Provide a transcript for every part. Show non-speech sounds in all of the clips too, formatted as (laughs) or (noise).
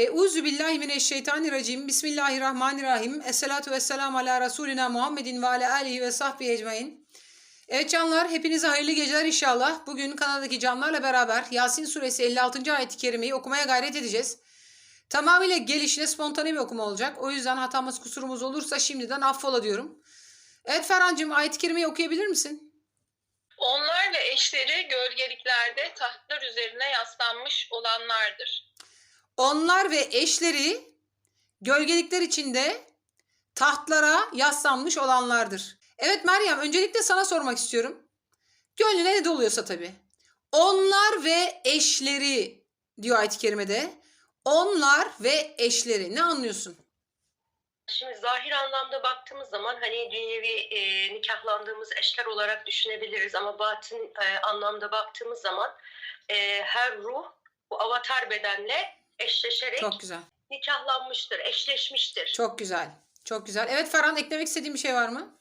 Euzu billahi mineşşeytanirracim. Bismillahirrahmanirrahim. Esselatu vesselamu ala Resulina Muhammedin ve ala alihi ve sahbihi ecmain. Evet canlar hepinize hayırlı geceler inşallah. Bugün kanaldaki canlarla beraber Yasin suresi 56. ayet-i kerimeyi okumaya gayret edeceğiz. Tamamıyla gelişine spontane bir okuma olacak. O yüzden hatamız kusurumuz olursa şimdiden affola diyorum. Evet Ferhancığım ayet-i kerimeyi okuyabilir misin? Onlar ve eşleri gölgeliklerde tahtlar üzerine yaslanmış olanlardır. Onlar ve eşleri gölgelikler içinde tahtlara yaslanmış olanlardır. Evet Meryem öncelikle sana sormak istiyorum. Gönlüne ne doluyorsa tabii. Onlar ve eşleri diyor ayet-i kerimede. Onlar ve eşleri ne anlıyorsun? Şimdi zahir anlamda baktığımız zaman hani dünyevi e, nikahlandığımız eşler olarak düşünebiliriz ama batın e, anlamda baktığımız zaman e, her ruh bu avatar bedenle eşleşerek Çok güzel. nikahlanmıştır, eşleşmiştir. Çok güzel. Çok güzel. Evet Ferhan eklemek istediğin bir şey var mı?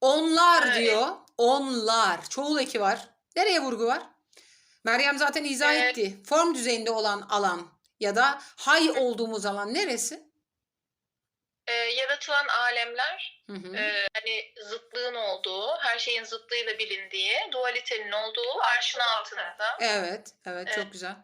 Onlar Evet. diyor. Onlar. Çoğul eki var. Nereye vurgu var? Meryem zaten izah Evet. etti. Form düzeyinde olan alan ya da hay olduğumuz alan neresi? Ee, yaratılan alemler Hı hı. e, hani zıtlığın olduğu, her şeyin zıtlığıyla bilindiği, dualitenin olduğu arşın altında. Evet, evet çok Evet. güzel.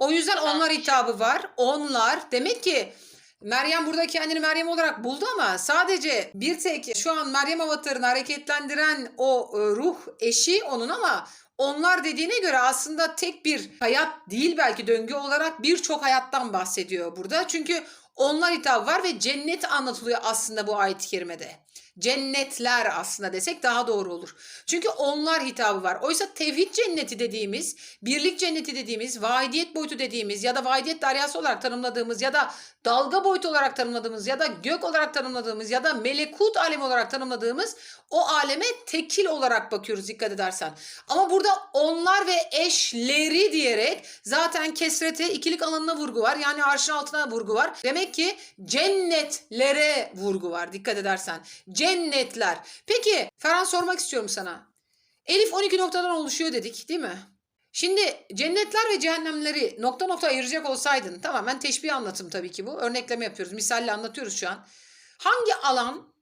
O yüzden onlar hitabı var. Onlar demek ki Meryem burada kendini Meryem olarak buldu ama sadece bir tek şu an Meryem avatarını hareketlendiren o e, ruh eşi onun ama onlar dediğine göre aslında tek bir hayat değil belki döngü olarak birçok hayattan bahsediyor burada. Çünkü onlar hitabı var ve cennet anlatılıyor aslında bu ayet-i kerimede. Cennetler aslında desek daha doğru olur. Çünkü onlar hitabı var. Oysa tevhid cenneti dediğimiz, birlik cenneti dediğimiz, vahidiyet boyutu dediğimiz ya da vahidiyet deryası olarak tanımladığımız ya da dalga boyutu olarak tanımladığımız ya da gök olarak tanımladığımız ya da melekut alemi olarak tanımladığımız o aleme tekil olarak bakıyoruz dikkat edersen. Ama burada onlar ve eşleri diyerek zaten kesrete ikilik alanına vurgu var. Yani arşın altına vurgu var. Demek ki cennetlere vurgu var dikkat edersen. Cennetler. Peki Ferhan sormak istiyorum sana. Elif 12 noktadan oluşuyor dedik değil mi? Şimdi cennetler ve cehennemleri nokta nokta ayıracak olsaydın tamamen teşbih anlatım tabii ki bu. Örnekleme yapıyoruz. Misalle anlatıyoruz şu an. Hangi alan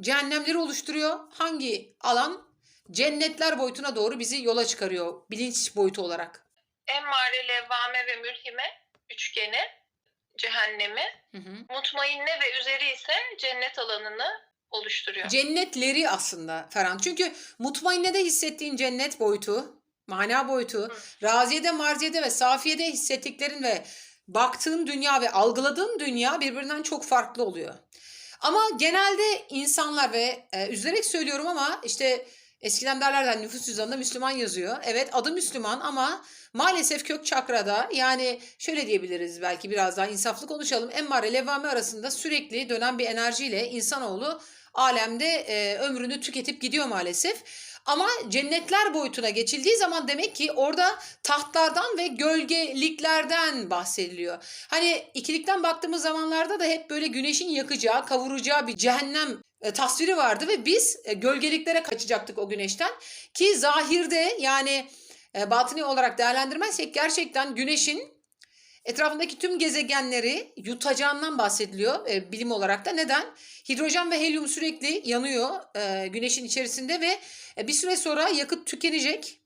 cehennemleri oluşturuyor? Hangi alan cennetler boyutuna doğru bizi yola çıkarıyor bilinç boyutu olarak? Emmare, levvame ve mülhime üçgeni, cehennemi, Hı hı. mutmainne ve üzeri ise cennet alanını oluşturuyor. Cennetleri aslında Ferhan. Çünkü mutmainnede hissettiğin cennet boyutu, mana boyutu, raziyede, marziyede ve safiyede hissettiklerin ve baktığın dünya ve algıladığın dünya birbirinden çok farklı oluyor. Ama genelde insanlar ve e, üzülerek söylüyorum ama işte eskiden derlerden nüfus cüzdanında Müslüman yazıyor. Evet adı Müslüman ama maalesef kök çakrada yani şöyle diyebiliriz belki biraz daha insaflı konuşalım. Emmare levvame arasında sürekli dönen bir enerjiyle insanoğlu alemde e, ömrünü tüketip gidiyor maalesef. Ama cennetler boyutuna geçildiği zaman demek ki orada tahtlardan ve gölgeliklerden bahsediliyor. Hani ikilikten baktığımız zamanlarda da hep böyle güneşin yakacağı, kavuracağı bir cehennem e, tasviri vardı ve biz e, gölgeliklere kaçacaktık o güneşten. Ki zahirde yani e, batini olarak değerlendirmezsek gerçekten güneşin etrafındaki tüm gezegenleri yutacağından bahsediliyor e, bilim olarak da. Neden? Hidrojen ve helyum sürekli yanıyor e, güneşin içerisinde ve e, bir süre sonra yakıt tükenecek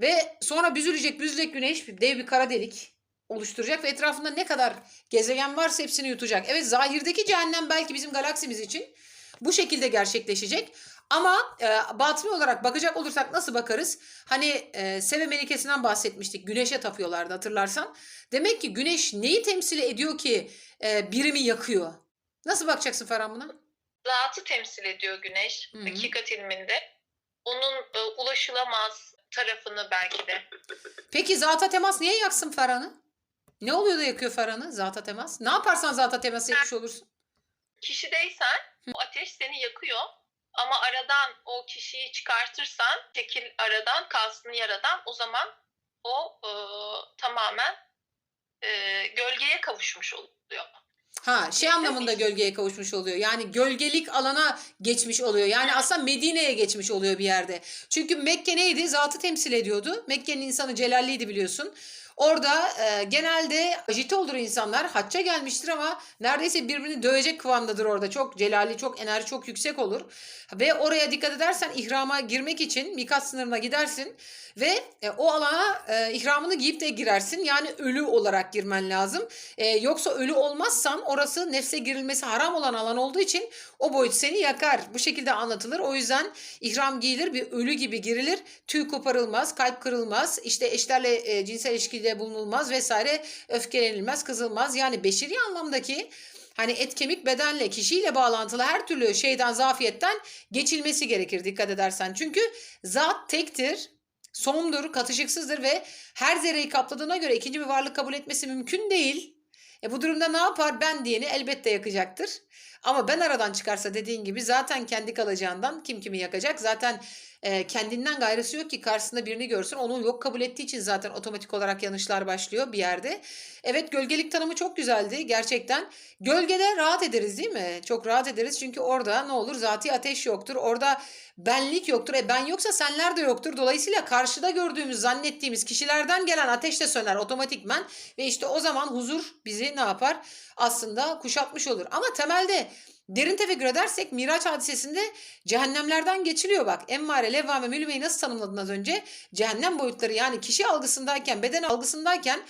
ve sonra büzülecek büzülecek güneş dev bir kara delik oluşturacak ve etrafında ne kadar gezegen varsa hepsini yutacak. Evet zahirdeki cehennem belki bizim galaksimiz için bu şekilde gerçekleşecek. Ama e, batini olarak bakacak olursak nasıl bakarız? Hani e, Seve Melikesi'nden bahsetmiştik. Güneşe tapıyorlardı hatırlarsan. Demek ki güneş neyi temsil ediyor ki e, birimi yakıyor? Nasıl bakacaksın Ferhan buna? Zatı temsil ediyor güneş Hı hı. hakikat ilminde. Onun e, ulaşılamaz tarafını belki de. Peki zata temas niye yaksın Ferhan'ı? Ne oluyor da yakıyor Ferhan'ı zata temas? Ne yaparsan zata temas etmiş olursun? Kişideysen o ateş seni yakıyor. Ama aradan o kişiyi çıkartırsan, çekil aradan, kalsın yaradan o zaman o e, tamamen e, gölgeye kavuşmuş oluyor. Ha şey anlamında gölgeye kavuşmuş oluyor. Yani gölgelik alana geçmiş oluyor. Yani aslında Medine'ye geçmiş oluyor bir yerde. Çünkü Mekke neydi? Zatı temsil ediyordu. Mekke'nin insanı celalliydi biliyorsun. Orada e, genelde ajite olur insanlar. Hacca gelmiştir ama neredeyse birbirini dövecek kıvamdadır orada. Çok celali, çok enerji çok yüksek olur. Ve oraya dikkat edersen ihrama girmek için mikat sınırına gidersin. Ve e, o alana e, ihramını giyip de girersin. Yani ölü olarak girmen lazım. E, yoksa ölü olmazsan orası nefse girilmesi haram olan alan olduğu için o boyut seni yakar. Bu şekilde anlatılır. O yüzden ihram giyilir bir ölü gibi girilir. Tüy koparılmaz, kalp kırılmaz, işte eşlerle e, cinsel ilişkide bulunulmaz vesaire öfkelenilmez, kızılmaz. Yani beşeri anlamdaki hani et kemik bedenle kişiyle bağlantılı her türlü şeyden zafiyetten geçilmesi gerekir dikkat edersen. Çünkü zat tektir, sondur, katışıksızdır ve her zerreyi kapladığına göre ikinci bir varlık kabul etmesi mümkün değil. E bu durumda ne yapar? Ben diyeni elbette yakacaktır. Ama ben aradan çıkarsa dediğin gibi zaten kendi kalacağından kim kimi yakacak? Zaten e, kendinden gayrısı yok ki karşısında birini görsün. Onu yok kabul ettiği için zaten otomatik olarak yanlışlar başlıyor bir yerde. Evet gölgelik tanımı çok güzeldi gerçekten. Gölgede rahat ederiz değil mi? Çok rahat ederiz çünkü orada ne olur? Zati ateş yoktur. Orada benlik yoktur. E ben yoksa senler de yoktur. Dolayısıyla karşıda gördüğümüz, zannettiğimiz kişilerden gelen ateş de söner otomatikman. Ve işte o zaman huzur bizi ne yapar? Aslında kuşatmış olur. Ama temelde derin tefekkür edersek Miraç hadisesinde cehennemlerden geçiliyor bak. Emmare, levvame, mülümeyi nasıl tanımladın az önce? Cehennem boyutları yani kişi algısındayken, beden algısındayken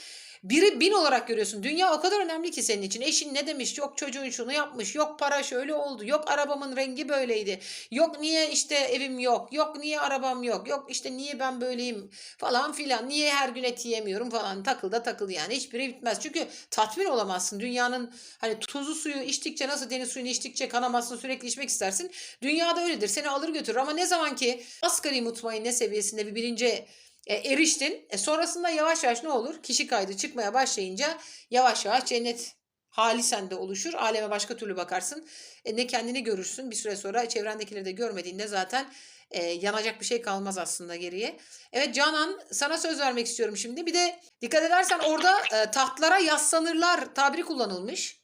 biri bin olarak görüyorsun. Dünya o kadar önemli ki senin için. Eşin ne demiş? Yok çocuğun şunu yapmış. Yok para şöyle oldu. Yok arabamın rengi böyleydi. Yok niye işte evim yok. Yok niye arabam yok. Yok işte niye ben böyleyim falan filan. Niye her gün et yiyemiyorum falan. Takıl da takıl yani. Hiçbiri bitmez. Çünkü tatmin olamazsın. Dünyanın hani tuzlu suyu içtikçe nasıl deniz suyunu içtikçe kanamazsın sürekli içmek istersin. Dünyada öyledir. Seni alır götürür ama ne zaman ki asgari mutmainne seviyesinde bir bilince e, eriştin. E, sonrasında yavaş yavaş ne olur? Kişi kaydı çıkmaya başlayınca yavaş yavaş cennet hali sende oluşur. Aleme başka türlü bakarsın. E, ne kendini görürsün. Bir süre sonra çevrendekileri de görmediğinde zaten e, yanacak bir şey kalmaz aslında geriye. Evet Canan sana söz vermek istiyorum şimdi. Bir de dikkat edersen orada e, tahtlara yaslanırlar tabiri kullanılmış.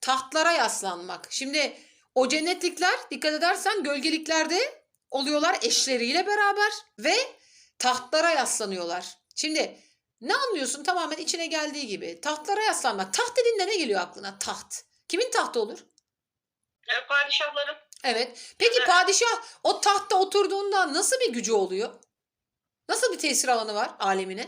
Tahtlara yaslanmak. Şimdi o cennetlikler dikkat edersen gölgeliklerde oluyorlar eşleriyle beraber ve tahtlara yaslanıyorlar. Şimdi ne anlıyorsun tamamen içine geldiği gibi. Tahtlara yaslanmak. Taht dediğinde ne geliyor aklına? Taht. Kimin tahtı olur? E, padişahların Evet. Peki Evet. padişah o tahtta oturduğunda nasıl bir gücü oluyor? Nasıl bir tesir alanı var alemine?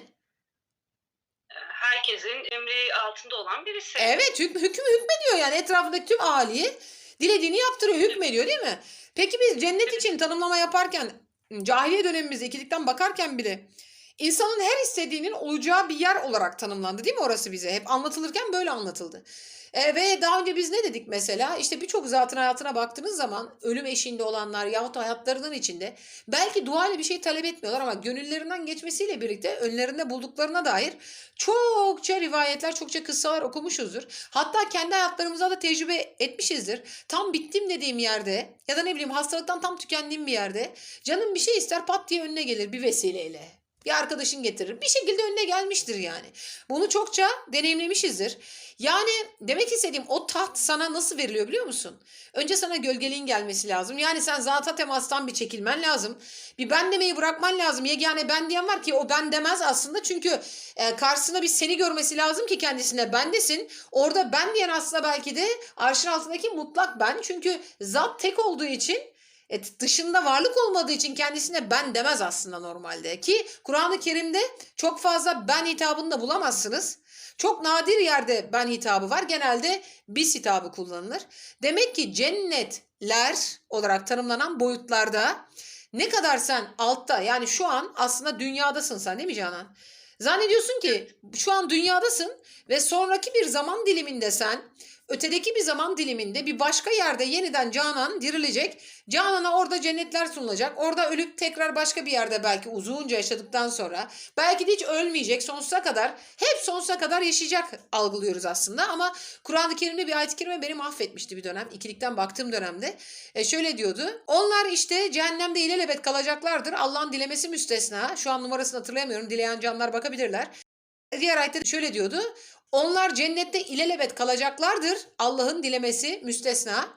e, herkesin emri altında olan birisi. Evet hükm, hüküm hükmediyor yani etrafındaki tüm ahaliye dilediğini yaptırıyor hükmediyor değil mi? Peki biz cennet için tanımlama yaparken cahiliye dönemimizde ikilikten bakarken bile insanın her istediğinin olacağı bir yer olarak tanımlandı değil mi orası bize? Hep anlatılırken böyle anlatıldı. E, ve daha önce biz ne dedik mesela? İşte birçok zatın hayatına baktığınız zaman ölüm eşiğinde olanlar yahut hayatlarının içinde belki dua bir şey talep etmiyorlar ama gönüllerinden geçmesiyle birlikte önlerinde bulduklarına dair çokça rivayetler, çokça kıssalar okumuşuzdur. Hatta kendi hayatlarımızda da tecrübe etmişizdir. Tam bittim dediğim yerde ya da ne bileyim hastalıktan tam tükendiğim bir yerde canım bir şey ister pat diye önüne gelir bir vesileyle. Bir arkadaşın getirir. Bir şekilde önüne gelmiştir yani. Bunu çokça deneyimlemişizdir. Yani demek istediğim o taht sana nasıl veriliyor biliyor musun? Önce sana gölgeliğin gelmesi lazım. Yani sen zata temastan bir çekilmen lazım. Bir ben demeyi bırakman lazım. Yegane ben diyen var ki o ben demez aslında. Çünkü e, karşısında bir seni görmesi lazım ki kendisine ben desin. Orada ben diyen aslında belki de arşın altındaki mutlak ben. Çünkü zat tek olduğu için e, dışında varlık olmadığı için kendisine ben demez aslında normalde. Ki Kur'an-ı Kerim'de çok fazla ben hitabını da bulamazsınız. Çok nadir yerde ben hitabı var. Genelde biz hitabı kullanılır. Demek ki cennetler olarak tanımlanan boyutlarda ne kadar sen altta yani şu an aslında dünyadasın sen değil mi Canan? Zannediyorsun ki şu an dünyadasın ve sonraki bir zaman diliminde sen ötedeki bir zaman diliminde bir başka yerde yeniden Canan dirilecek. Canan'a orada cennetler sunulacak. Orada ölüp tekrar başka bir yerde belki uzunca yaşadıktan sonra belki de hiç ölmeyecek sonsuza kadar hep sonsuza kadar yaşayacak algılıyoruz aslında ama Kur'an-ı Kerim'de bir ayet-i kerime beni mahvetmişti bir dönem. ikilikten baktığım dönemde. E şöyle diyordu. Onlar işte cehennemde ilelebet kalacaklardır. Allah'ın dilemesi müstesna. Şu an numarasını hatırlayamıyorum. Dileyen canlar bakabilirler. Diğer ayette şöyle diyordu. Onlar cennette ilelebet kalacaklardır. Allah'ın dilemesi müstesna.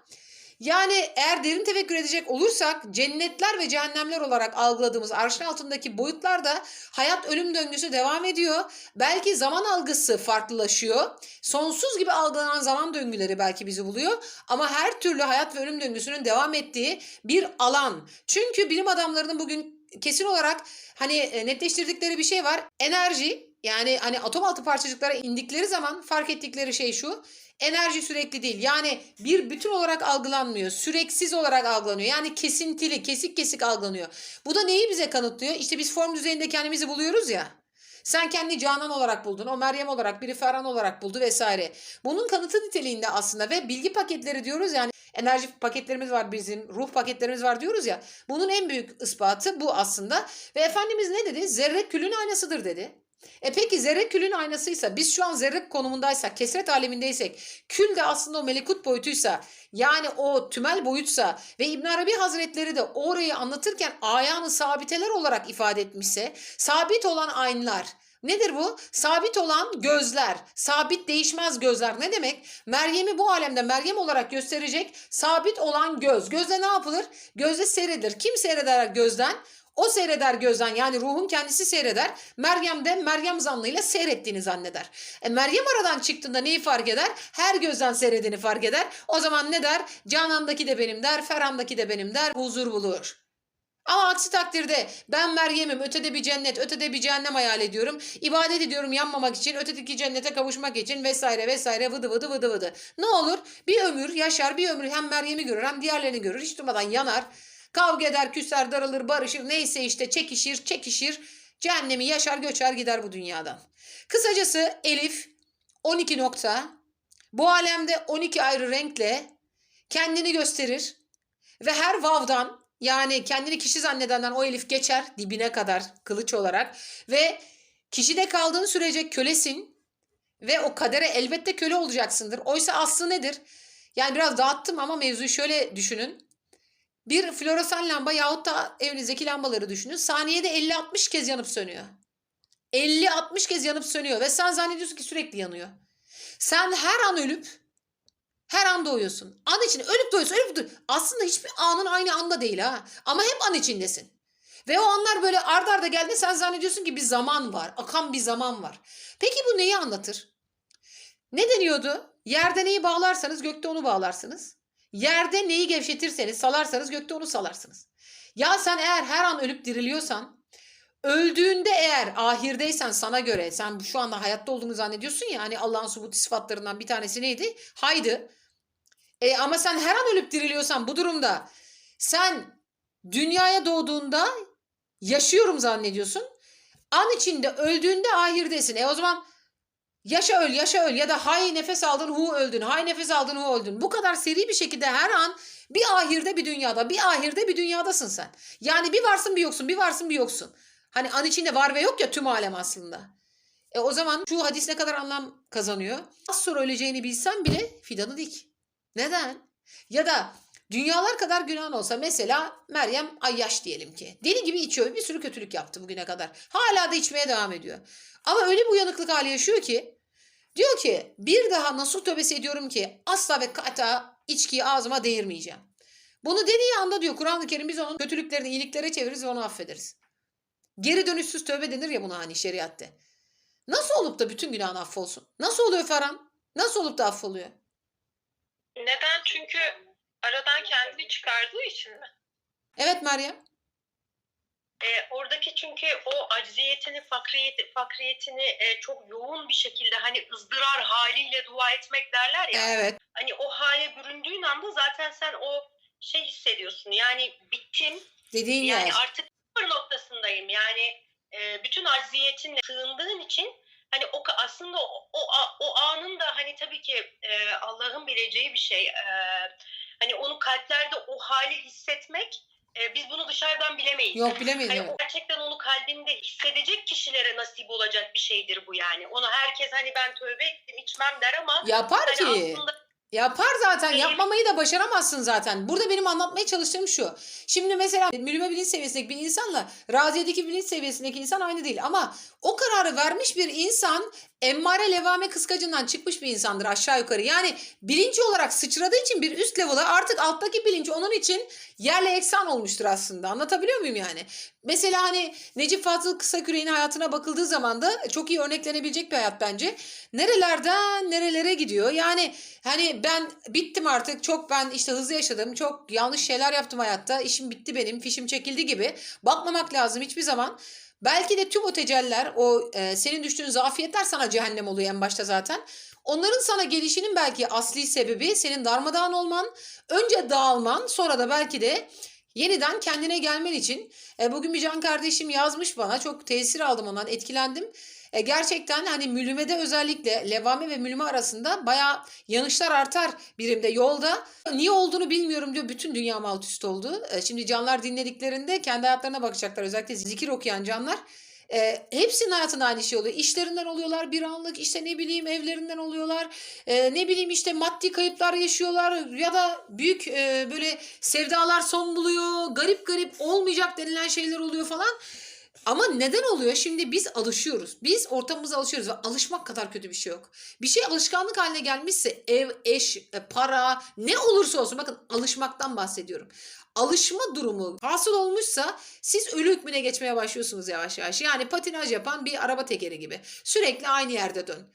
Yani eğer derin tefekkür edecek olursak cennetler ve cehennemler olarak algıladığımız arşın altındaki boyutlarda hayat ölüm döngüsü devam ediyor. Belki zaman algısı farklılaşıyor. Sonsuz gibi algılanan zaman döngüleri belki bizi buluyor. Ama her türlü hayat ve ölüm döngüsünün devam ettiği bir alan. Çünkü bilim adamlarının bugün kesin olarak hani e, netleştirdikleri bir şey var. Enerji yani hani atom altı parçacıklara indikleri zaman fark ettikleri şey şu. Enerji sürekli değil. Yani bir bütün olarak algılanmıyor. Süreksiz olarak algılanıyor. Yani kesintili, kesik kesik algılanıyor. Bu da neyi bize kanıtlıyor? İşte biz form düzeyinde kendimizi buluyoruz ya. Sen kendi Canan olarak buldun, o Meryem olarak, biri Ferhan olarak buldu vesaire. Bunun kanıtı niteliğinde aslında ve bilgi paketleri diyoruz yani enerji paketlerimiz var bizim, ruh paketlerimiz var diyoruz ya. Bunun en büyük ispatı bu aslında. Ve Efendimiz ne dedi? Zerre külün aynasıdır dedi. E peki zerre külün aynasıysa biz şu an zerre konumundaysak, kesret alemindeysek, kül de aslında o melekut boyutuysa, yani o tümel boyutsa ve İbn Arabi Hazretleri de orayı anlatırken ayağını sabiteler olarak ifade etmişse, sabit olan aynlar, Nedir bu? Sabit olan gözler, sabit değişmez gözler. Ne demek? Meryem'i bu alemde Meryem olarak gösterecek sabit olan göz. Gözde ne yapılır? Gözde seyredilir. Kim seyreder gözden? O seyreder gözden yani ruhun kendisi seyreder. Meryem de Meryem zannıyla seyrettiğini zanneder. E Meryem aradan çıktığında neyi fark eder? Her gözden seyredeni fark eder. O zaman ne der? Canan'daki de benim der, Ferhan'daki de benim der, huzur bulur. Ama aksi takdirde ben Meryem'im, ötede bir cennet, ötede bir cehennem hayal ediyorum. İbadet ediyorum yanmamak için, ötedeki cennete kavuşmak için vesaire vesaire vıdı vıdı vıdı vıdı. Ne olur? Bir ömür yaşar, bir ömür hem Meryem'i görür hem diğerlerini görür. Hiç durmadan yanar. Kavga eder, küser, daralır, barışır, neyse işte çekişir, çekişir. Cehennemi yaşar, göçer gider bu dünyadan. Kısacası Elif 12 nokta bu alemde 12 ayrı renkle kendini gösterir ve her vavdan yani kendini kişi zannedenden o Elif geçer dibine kadar kılıç olarak ve kişide kaldığın sürece kölesin ve o kadere elbette köle olacaksındır. Oysa aslı nedir? Yani biraz dağıttım ama mevzuyu şöyle düşünün. Bir floresan lamba yahut da evinizdeki lambaları düşünün. Saniyede 50-60 kez yanıp sönüyor. 50-60 kez yanıp sönüyor ve sen zannediyorsun ki sürekli yanıyor. Sen her an ölüp her an doğuyorsun. An içinde ölüp doğuyorsun. Ölüp doğuyorsun. Aslında hiçbir anın aynı anda değil ha. Ama hep an içindesin. Ve o anlar böyle ard arda geldi sen zannediyorsun ki bir zaman var. Akan bir zaman var. Peki bu neyi anlatır? Ne deniyordu? Yerde neyi bağlarsanız gökte onu bağlarsınız. Yerde neyi gevşetirseniz salarsanız gökte onu salarsınız. Ya sen eğer her an ölüp diriliyorsan öldüğünde eğer ahirdeysen sana göre sen şu anda hayatta olduğunu zannediyorsun ya hani Allah'ın subut sıfatlarından bir tanesi neydi? Haydi. E, ama sen her an ölüp diriliyorsan bu durumda sen dünyaya doğduğunda yaşıyorum zannediyorsun. An içinde öldüğünde ahirdesin. E o zaman yaşa öl yaşa öl ya da hay nefes aldın hu öldün hay nefes aldın hu öldün. Bu kadar seri bir şekilde her an bir ahirde bir dünyada bir ahirde bir dünyadasın sen. Yani bir varsın bir yoksun bir varsın bir yoksun. Hani an içinde var ve yok ya tüm alem aslında. E o zaman şu hadis ne kadar anlam kazanıyor? Az sonra öleceğini bilsen bile fidanı dik. Neden? Ya da dünyalar kadar günahın olsa mesela Meryem Ayyaş diyelim ki. Deli gibi içiyor bir sürü kötülük yaptı bugüne kadar. Hala da içmeye devam ediyor. Ama öyle bir uyanıklık hali yaşıyor ki diyor ki bir daha nasıl tövbesi ediyorum ki asla ve kata içkiyi ağzıma değirmeyeceğim. Bunu dediği anda diyor Kur'an-ı Kerim biz onun kötülüklerini iyiliklere çeviririz ve onu affederiz. Geri dönüşsüz tövbe denir ya buna hani şeriatte. Nasıl olup da bütün günahın affolsun? Nasıl oluyor Ferhan? Nasıl olup da affoluyor? Neden? Çünkü aradan kendini çıkardığı için mi? Evet Meryem. E, oradaki çünkü o acziyetini, fakriyet, fakriyetini e, çok yoğun bir şekilde hani ızdırar haliyle dua etmek derler ya. Evet. Hani o hale büründüğün anda zaten sen o şey hissediyorsun. Yani bittim. Dediğin Yani yer. artık sıfır noktasındayım. Yani e, bütün acziyetinle sığındığın için hani o aslında o, o, o anın da hani tabii ki e, Allah'ın bileceği bir şey. E, hani onu kalplerde o hali hissetmek e, biz bunu dışarıdan bilemeyiz. Yok bilemeyiz. Hani evet. gerçekten onu kalbinde hissedecek kişilere nasip olacak bir şeydir bu yani. Onu herkes hani ben tövbe ettim içmem der ama Yapar hani ki. aslında Yapar zaten. Değil. Yapmamayı da başaramazsın zaten. Burada benim anlatmaya çalıştığım şu. Şimdi mesela mülüme bilinç seviyesindeki bir insanla raziyedeki bilinç seviyesindeki insan aynı değil. Ama o kararı vermiş bir insan emmare levame kıskacından çıkmış bir insandır aşağı yukarı. Yani bilinç olarak sıçradığı için bir üst level'a artık alttaki bilinç onun için yerle eksan olmuştur aslında. Anlatabiliyor muyum yani? Mesela hani Necip Fazıl Kısaküre'nin hayatına bakıldığı zaman da çok iyi örneklenebilecek bir hayat bence. Nerelerden nerelere gidiyor? Yani hani ben bittim artık çok ben işte hızlı yaşadım çok yanlış şeyler yaptım hayatta işim bitti benim fişim çekildi gibi bakmamak lazım hiçbir zaman. Belki de tüm o teceller o e, senin düştüğün zafiyetler sana cehennem oluyor en başta zaten. Onların sana gelişinin belki asli sebebi senin darmadağın olman, önce dağılman, sonra da belki de yeniden kendine gelmen için. E, bugün bir can kardeşim yazmış bana, çok tesir aldım ondan, etkilendim. E, gerçekten hani mülümede özellikle levame ve mülüme arasında bayağı yanışlar artar birimde yolda. Niye olduğunu bilmiyorum diyor. Bütün dünya alt üst oldu. E, şimdi canlar dinlediklerinde kendi hayatlarına bakacaklar. Özellikle zikir okuyan canlar. E, hepsinin hayatında aynı şey oluyor. İşlerinden oluyorlar bir anlık işte ne bileyim evlerinden oluyorlar. E, ne bileyim işte maddi kayıplar yaşıyorlar ya da büyük e, böyle sevdalar son buluyor. Garip garip olmayacak denilen şeyler oluyor falan. Ama neden oluyor? Şimdi biz alışıyoruz. Biz ortamımıza alışıyoruz ve alışmak kadar kötü bir şey yok. Bir şey alışkanlık haline gelmişse ev, eş, e, para ne olursa olsun bakın alışmaktan bahsediyorum. Alışma durumu hasıl olmuşsa siz ölü hükmüne geçmeye başlıyorsunuz yavaş yavaş. Yani patinaj yapan bir araba tekeri gibi. Sürekli aynı yerde dön.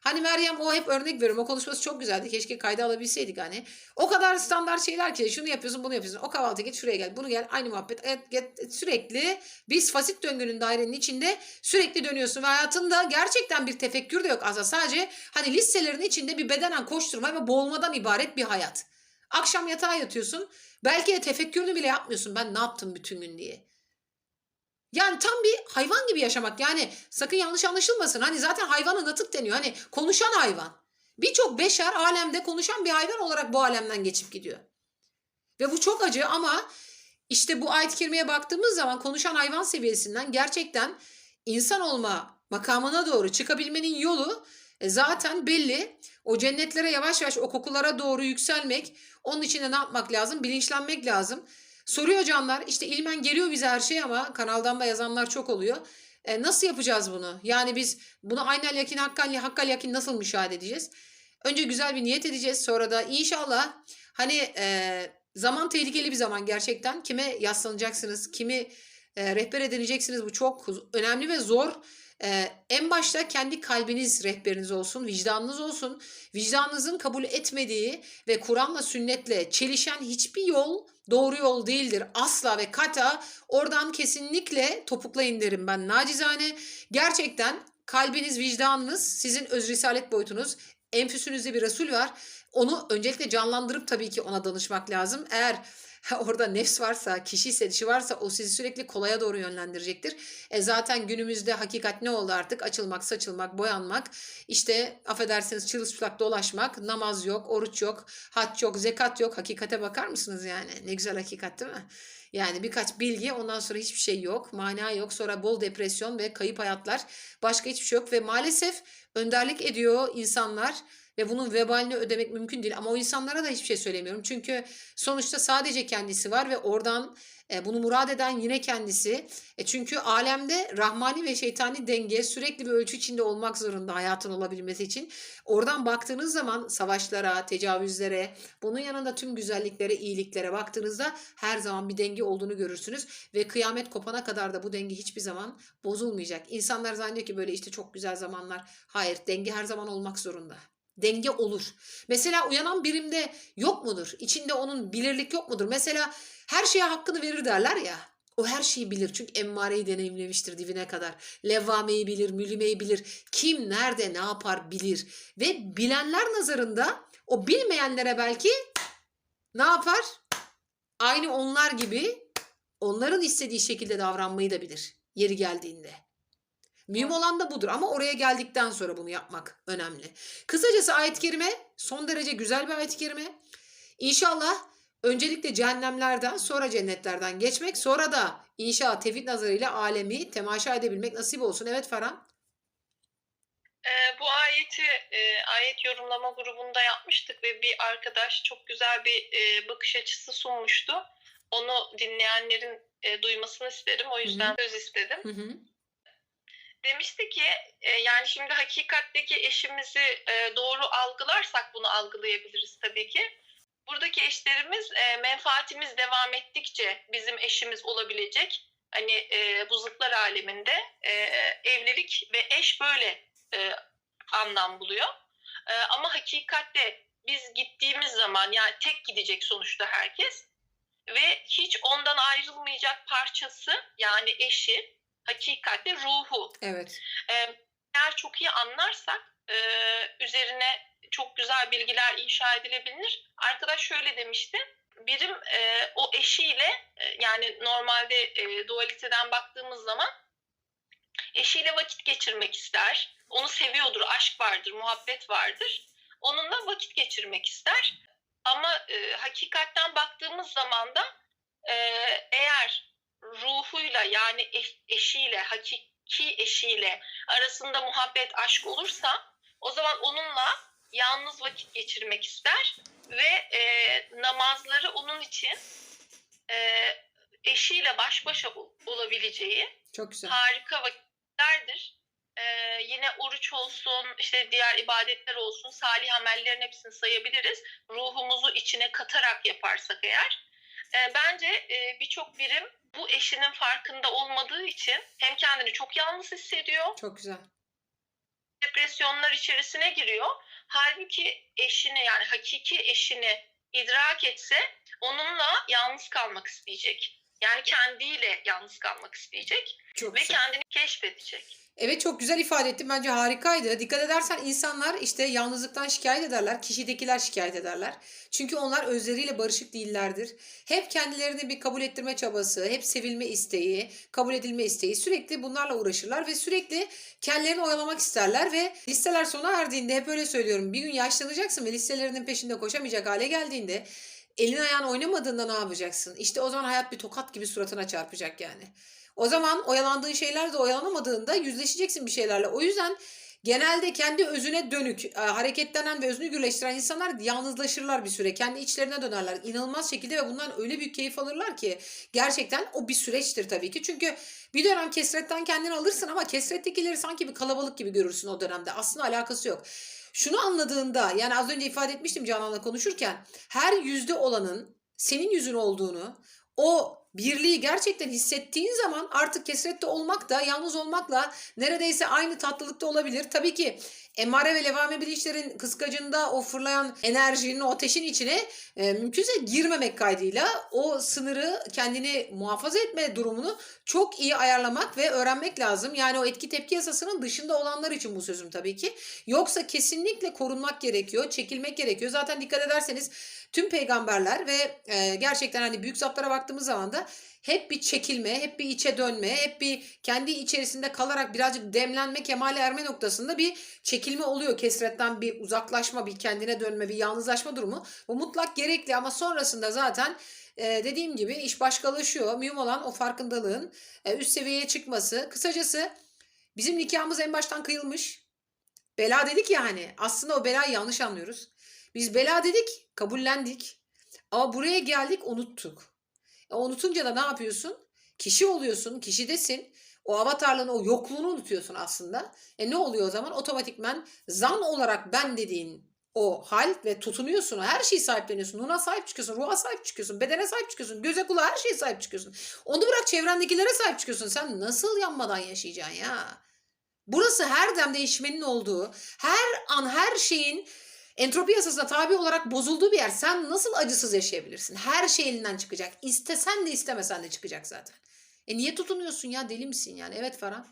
Hani Meryem o hep örnek veriyorum. O konuşması çok güzeldi. Keşke kayda alabilseydik hani. O kadar standart şeyler ki şunu yapıyorsun bunu yapıyorsun. O kahvaltı git şuraya gel. Bunu gel. Aynı muhabbet. Evet, get, sürekli biz fasit döngünün dairenin içinde sürekli dönüyorsun ve hayatında gerçekten bir tefekkür de yok aslında. Sadece hani listelerin içinde bir bedenen koşturma ve boğulmadan ibaret bir hayat. Akşam yatağa yatıyorsun. Belki de tefekkürünü bile yapmıyorsun. Ben ne yaptım bütün gün diye. Yani tam bir hayvan gibi yaşamak. Yani sakın yanlış anlaşılmasın. Hani zaten hayvana natık deniyor. Hani konuşan hayvan. Birçok beşer alemde konuşan bir hayvan olarak bu alemden geçip gidiyor. Ve bu çok acı ama işte bu ayet-i kerimeye baktığımız zaman konuşan hayvan seviyesinden gerçekten insan olma makamına doğru çıkabilmenin yolu e, zaten belli. O cennetlere yavaş yavaş o kokulara doğru yükselmek. Onun için ne yapmak lazım? Bilinçlenmek lazım. Soruyor canlar işte ilmen geliyor bize her şey ama kanaldan da yazanlar çok oluyor. E, nasıl yapacağız bunu? Yani biz bunu aynel yakin hakkal, hakkal yakin nasıl müşahede edeceğiz? Önce güzel bir niyet edeceğiz. Sonra da inşallah hani e, zaman tehlikeli bir zaman gerçekten. Kime yaslanacaksınız? Kimi e, rehber edineceksiniz? Bu çok önemli ve zor. Ee, en başta kendi kalbiniz rehberiniz olsun, vicdanınız olsun. Vicdanınızın kabul etmediği ve Kur'an'la sünnetle çelişen hiçbir yol doğru yol değildir. Asla ve kata oradan kesinlikle topuklayın derim ben nacizane. Gerçekten kalbiniz, vicdanınız, sizin öz risalet boyutunuz, enfüsünüzde bir Resul var. Onu öncelikle canlandırıp tabii ki ona danışmak lazım. Eğer orada nefs varsa, kişi ise, dişi varsa o sizi sürekli kolaya doğru yönlendirecektir. E zaten günümüzde hakikat ne oldu artık? Açılmak, saçılmak, boyanmak, işte affedersiniz çırılçıplak dolaşmak, namaz yok, oruç yok, hac yok, zekat yok. Hakikate bakar mısınız yani? Ne güzel hakikat değil mi? Yani birkaç bilgi ondan sonra hiçbir şey yok, mana yok. Sonra bol depresyon ve kayıp hayatlar. Başka hiçbir şey yok ve maalesef önderlik ediyor insanlar ve bunun vebalini ödemek mümkün değil. Ama o insanlara da hiçbir şey söylemiyorum. Çünkü sonuçta sadece kendisi var ve oradan e, bunu murad eden yine kendisi. E, çünkü alemde rahmani ve şeytani denge sürekli bir ölçü içinde olmak zorunda hayatın olabilmesi için. Oradan baktığınız zaman savaşlara, tecavüzlere, bunun yanında tüm güzelliklere, iyiliklere baktığınızda her zaman bir denge olduğunu görürsünüz. Ve kıyamet kopana kadar da bu denge hiçbir zaman bozulmayacak. İnsanlar zannediyor ki böyle işte çok güzel zamanlar. Hayır, denge her zaman olmak zorunda denge olur. Mesela uyanan birimde yok mudur? İçinde onun bilirlik yok mudur? Mesela her şeye hakkını verir derler ya. O her şeyi bilir çünkü emmareyi deneyimlemiştir dibine kadar. Levvameyi bilir, mülümeyi bilir. Kim nerede ne yapar bilir. Ve bilenler nazarında o bilmeyenlere belki ne yapar? Aynı onlar gibi onların istediği şekilde davranmayı da bilir yeri geldiğinde. Mühim olan da budur ama oraya geldikten sonra bunu yapmak önemli. Kısacası ayet-i kerime son derece güzel bir ayet-i kerime. İnşallah öncelikle cehennemlerden sonra cennetlerden geçmek sonra da inşallah tevhid nazarıyla alemi temaşa edebilmek nasip olsun. Evet Ferhan. Ee, bu ayeti e, ayet yorumlama grubunda yapmıştık ve bir arkadaş çok güzel bir e, bakış açısı sunmuştu. Onu dinleyenlerin e, duymasını isterim. O yüzden söz istedim. Hı hı. Demişti ki e, yani şimdi hakikatteki eşimizi e, doğru algılarsak bunu algılayabiliriz tabii ki. Buradaki eşlerimiz e, menfaatimiz devam ettikçe bizim eşimiz olabilecek. Hani e, bu zıtlar aleminde e, evlilik ve eş böyle e, anlam buluyor. E, ama hakikatte biz gittiğimiz zaman yani tek gidecek sonuçta herkes ve hiç ondan ayrılmayacak parçası yani eşi hakikatte ruhu. Evet. Eğer çok iyi anlarsak e, üzerine çok güzel bilgiler inşa edilebilir. Arkadaş şöyle demişti. Birim e, o eşiyle e, yani normalde e, dualiteden baktığımız zaman eşiyle vakit geçirmek ister. Onu seviyordur, aşk vardır, muhabbet vardır. Onunla vakit geçirmek ister. Ama e, hakikatten baktığımız zaman da e, eğer ruhuyla yani eş- eşiyle, hakiki eşiyle arasında muhabbet, aşk olursa o zaman onunla yalnız vakit geçirmek ister ve e, namazları onun için e, eşiyle baş başa ol- olabileceği Çok güzel. harika vakitlerdir. Ee, yine oruç olsun, işte diğer ibadetler olsun, salih amellerin hepsini sayabiliriz. Ruhumuzu içine katarak yaparsak eğer. Ee, bence e, birçok birim bu eşinin farkında olmadığı için hem kendini çok yalnız hissediyor, Çok güzel. depresyonlar içerisine giriyor. Halbuki eşini yani hakiki eşini idrak etse onunla yalnız kalmak isteyecek. Yani kendiyle yalnız kalmak isteyecek Çok ve güzel. kendini keşfedecek. Evet çok güzel ifade ettin. Bence harikaydı. Dikkat edersen insanlar işte yalnızlıktan şikayet ederler. Kişidekiler şikayet ederler. Çünkü onlar özleriyle barışık değillerdir. Hep kendilerini bir kabul ettirme çabası, hep sevilme isteği, kabul edilme isteği sürekli bunlarla uğraşırlar ve sürekli kendilerini oyalamak isterler ve listeler sona erdiğinde hep öyle söylüyorum. Bir gün yaşlanacaksın ve listelerinin peşinde koşamayacak hale geldiğinde elin ayağın oynamadığında ne yapacaksın? İşte o zaman hayat bir tokat gibi suratına çarpacak yani. O zaman oyalandığın şeyler de oyalanamadığında yüzleşeceksin bir şeylerle. O yüzden genelde kendi özüne dönük, e, hareketlenen ve özünü gürleştiren insanlar yalnızlaşırlar bir süre. Kendi içlerine dönerler. İnanılmaz şekilde ve bundan öyle büyük keyif alırlar ki gerçekten o bir süreçtir tabii ki. Çünkü bir dönem kesretten kendini alırsın ama kesrettekileri sanki bir kalabalık gibi görürsün o dönemde. Aslında alakası yok. Şunu anladığında yani az önce ifade etmiştim Canan'la konuşurken her yüzde olanın senin yüzün olduğunu o birliği gerçekten hissettiğin zaman artık kesrette olmak da yalnız olmakla neredeyse aynı tatlılıkta olabilir. Tabii ki emare ve levame bilinçlerin kıskacında o fırlayan enerjinin, o ateşin içine e, mümkünse girmemek kaydıyla o sınırı kendini muhafaza etme durumunu çok iyi ayarlamak ve öğrenmek lazım. Yani o etki tepki yasasının dışında olanlar için bu sözüm tabii ki. Yoksa kesinlikle korunmak gerekiyor, çekilmek gerekiyor. Zaten dikkat ederseniz tüm peygamberler ve e, gerçekten hani büyük zatlara baktığımız zaman da hep bir çekilme, hep bir içe dönme, hep bir kendi içerisinde kalarak birazcık demlenme, kemale erme noktasında bir çekilme oluyor. Kesretten bir uzaklaşma, bir kendine dönme, bir yalnızlaşma durumu. Bu mutlak gerekli ama sonrasında zaten e, dediğim gibi iş başkalaşıyor. Mühim olan o farkındalığın e, üst seviyeye çıkması. Kısacası bizim nikahımız en baştan kıyılmış. Bela dedik ya hani aslında o belayı yanlış anlıyoruz. Biz bela dedik, kabullendik. Ama buraya geldik, unuttuk. E, unutunca da ne yapıyorsun? Kişi oluyorsun, kişidesin. O avatarlığını, o yokluğunu unutuyorsun aslında. E ne oluyor o zaman? Otomatikmen zan olarak ben dediğin o hal ve tutunuyorsun. Her şeyi sahipleniyorsun. Nuna sahip çıkıyorsun, ruha sahip çıkıyorsun, bedene sahip çıkıyorsun, göze kulağa her şeye sahip çıkıyorsun. Onu bırak çevrendekilere sahip çıkıyorsun. Sen nasıl yanmadan yaşayacaksın ya? Burası her dem değişmenin olduğu, her an her şeyin entropi yasasına tabi olarak bozulduğu bir yer. Sen nasıl acısız yaşayabilirsin? Her şey elinden çıkacak. İstesen de istemesen de çıkacak zaten. E niye tutunuyorsun ya? Deli misin yani? Evet Ferhan.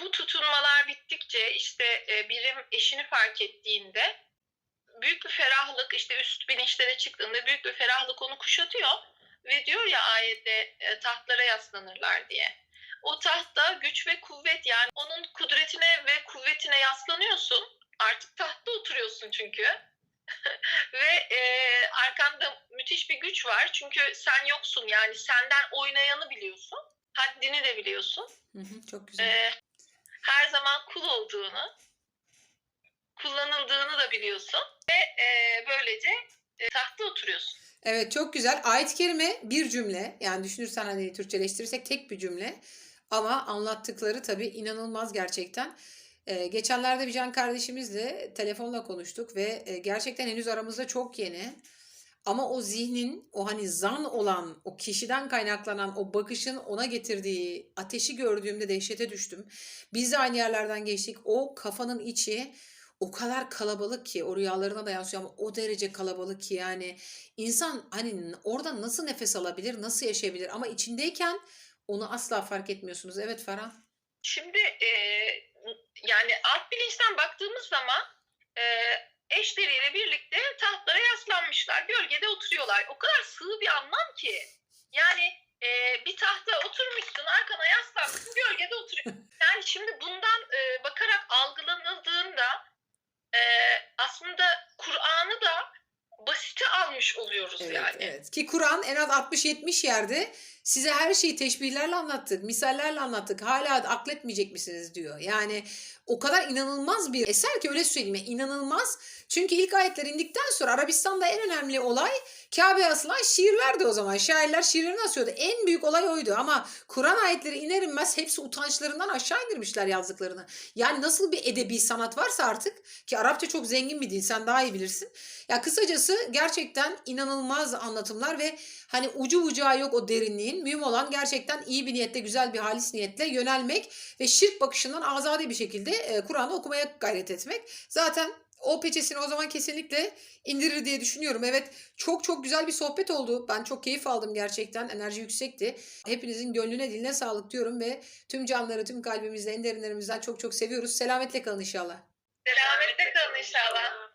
bu tutunmalar bittikçe işte e, birim eşini fark ettiğinde büyük bir ferahlık işte üst bilinçlere çıktığında büyük bir ferahlık onu kuşatıyor ve diyor ya ayette e, tahtlara yaslanırlar diye. O tahtta güç ve kuvvet yani onun kudretine ve kuvvetine yaslanıyorsun. Artık tahtta oturuyorsun çünkü. (laughs) ve e, arkanda müthiş bir güç var. Çünkü sen yoksun yani senden oynayanı biliyorsun. Haddini de biliyorsun Hı hı, çok güzel. e, her zaman kul olduğunu kullanıldığını da biliyorsun ve e, böylece e, tahta oturuyorsun. Evet çok güzel. Ayet-i kerime bir cümle. Yani düşünürsen hani Türkçeleştirirsek tek bir cümle. Ama anlattıkları tabii inanılmaz gerçekten. Ee, geçenlerde bir can kardeşimizle telefonla konuştuk ve e, gerçekten henüz aramızda çok yeni. Ama o zihnin, o hani zan olan, o kişiden kaynaklanan o bakışın ona getirdiği ateşi gördüğümde dehşete düştüm. Biz de aynı yerlerden geçtik. O kafanın içi o kadar kalabalık ki, o rüyalarına da yansıyor ama o derece kalabalık ki yani insan hani orada nasıl nefes alabilir, nasıl yaşayabilir ama içindeyken onu asla fark etmiyorsunuz. Evet Ferhan. Şimdi e, yani alt bilinçten baktığımız zaman e, eşleriyle birlikte tahtlara yaslanmışlar. Gölgede oturuyorlar. O kadar sığ bir anlam ki. Yani e, bir tahta oturmuşsun, arkana yaslanmışsın, gölgede oturuyorsun. Yani şimdi bundan e, bakarak algılanıldığında e, aslında Kur'an'ı da basite almış oluyoruz Evet, yani. evet. Ki Kur'an en az 60-70 yerde size her şeyi teşbihlerle anlattık, misallerle anlattık. Hala akletmeyecek misiniz diyor. Yani o kadar inanılmaz bir eser ki öyle söyleyeyim. Yani inanılmaz. Çünkü ilk ayetler indikten sonra Arabistan'da en önemli olay Kabe'ye asılan şiirlerdi o zaman. Şairler şiirlerini asıyordu. En büyük olay oydu ama Kur'an ayetleri iner inmez hepsi utançlarından aşağı indirmişler yazdıklarını. Yani nasıl bir edebi sanat varsa artık ki Arapça çok zengin bir dil sen daha iyi bilirsin. Ya kısacası gerçekten inanılmaz anlatımlar ve hani ucu bucağı yok o derinliğin. Mühim olan gerçekten iyi bir niyette, güzel bir halis niyetle yönelmek ve şirk bakışından azade bir şekilde e, Kur'an'ı okumaya gayret etmek. Zaten o peçesini o zaman kesinlikle indirir diye düşünüyorum. Evet çok çok güzel bir sohbet oldu. Ben çok keyif aldım gerçekten. Enerji yüksekti. Hepinizin gönlüne diline sağlık diyorum ve tüm canları tüm kalbimizle en derinlerimizden çok çok seviyoruz. Selametle kalın inşallah. Selametle kalın inşallah.